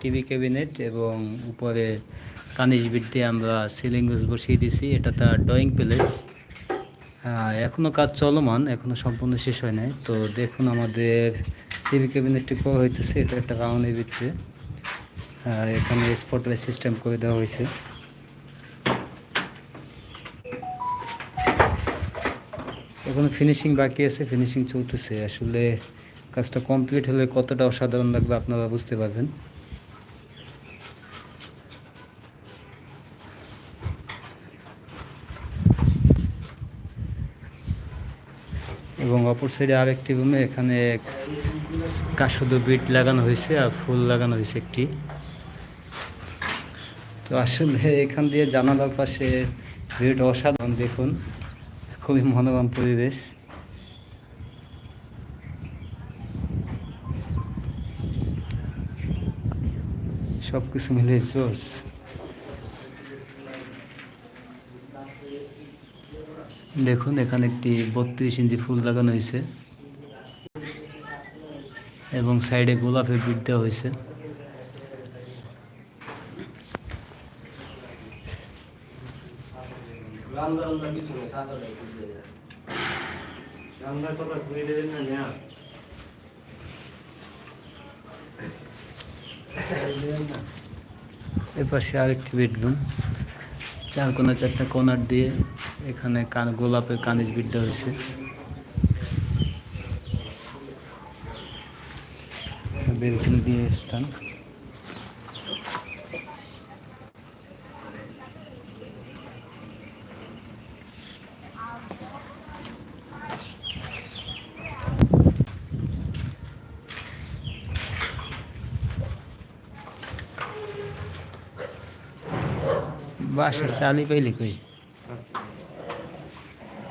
TV cabinet এবং উপরে কানিজ bit আমরা সিলিং বসিয়ে দিছি এটা তার ড্রয়িং প্লেস এখনও কাজ চলমান এখনও সম্পূর্ণ শেষ হয় নাই। তো দেখুন আমাদের টিভি ক্যাবিনেটটি করা হইতেছে। এটা একটা রাউন্ডের ভিতরে এখানে স্পটলাইট সিস্টেম করে দেওয়া হয়েছে এখন ফিনিশিং বাকি আছে ফিনিশিং চলতেছে। আসলে কাজটা কমপ্লিট হলে কতটা অসাধারণ লাগবে আপনারা বুঝতে পারবেন। এবং অপর সাইডে আরেকটি রুমে এখানে কাজ শুধু বিট লাগানো হয়েছে আর ফুল লাগানো হয়েছে একটি। তো আসলে এখান দিয়ে জানালার পাশে ভিউটা অসাধারণ দেখুন। খুবই মনোরম পরিবেশ। সব কিছু মিলে জোস দেখুন এখানে একটি বত্রিশ ইঞ্চি ফুল লাগানো হয়েছে এবং সাইডে গোলাপের বিট দেওয়া হয়েছে। রান্না রান্না কিছু নেই সাদা নেই বুঝলে রান্না করা ঘুরে দেবেন না নেয়া। এ পাশে আরেকটি বেডরুম চার কোনা চারটা কোনার দিয়ে এখানে কান গোলাপের কানিজ বিট দেওয়া হয়েছে। বেলকুনি দিয়ে স্থান। বাসা চালি পাইলি কই?